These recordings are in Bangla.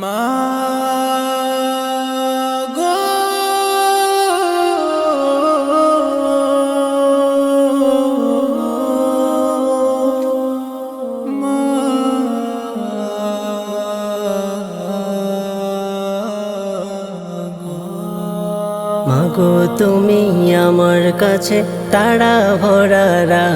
মা গো। তুমি আমার কাছে তারা ভরারা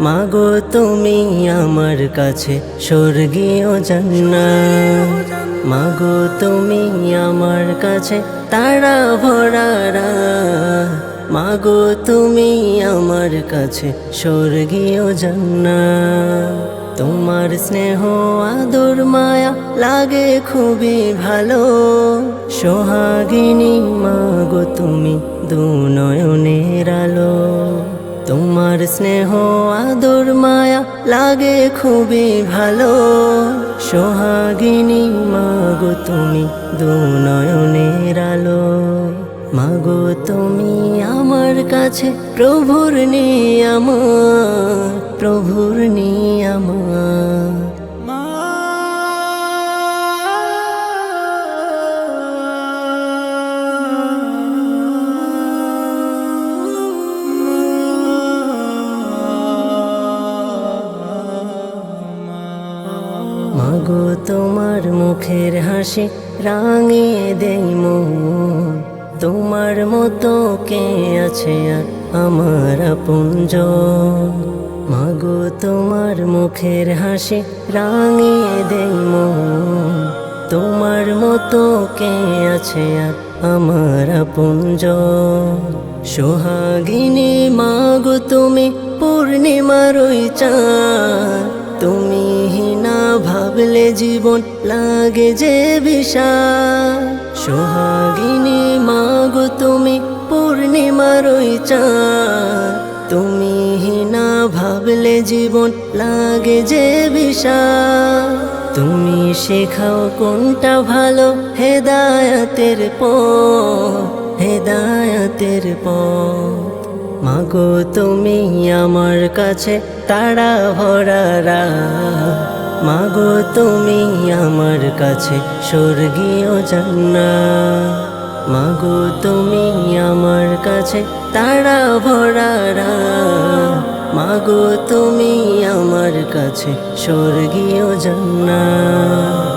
মাগো, তুমি আমার কাছে স্বর্গীয় জান্নাত। মাগো, তুমি আমার কাছে তারা ভরারা। মাগো, তুমি আমার কাছে স্বর্গীয় জান্নাত। তোমার স্নেহ, আদর, মায়া লাগে খুবই ভালো। সোহাগিনী, মাগো, তুমি দু নয়নের আলো। তোমার স্নেহ, আদর, মায়া লাগে খুবই ভালো। সোহাগিনী, মাগো তুমি দু নয়নের আলো। মাগো তুমি আমার কাছে প্রভুর নিয়াম প্রভুর নিয়ামত। মাগো তোমার মুখের হাসি রাঙিয়ে দেই মন। তোমার মতো কে আছে আর আমার পুঞ্জ মাগো তোমার মুখের হাসি রাঙিয়ে দেই মন। তোমার মতো কে আছে আর আমার পুঞ্জ সোহাগিনী মাগো তুমি পূর্ণিমার ওই চাঁদ। তুমি হিনা ভাবলে জীবন লাগে যে বিষাদ। সোহাগিনী, মাগো তুমি পূর্ণিমার ওই চাঁদ। তুমি হিনা ভাবলে জীবন লাগে যে বিষাদ। তুমি শেখাও কোনটা ভালো, হেদায়াতের পথ হেদায়াতের পথ। মাগো, তুমি আমার কাছে তারা ভরারা মাগো, তুমি আমার কাছে স্বর্গীয় জান্নাত মাগো, তুমি আমার কাছে তারা ভরারা মাগো, তুমি আমার কাছে স্বর্গীয় জান্নাত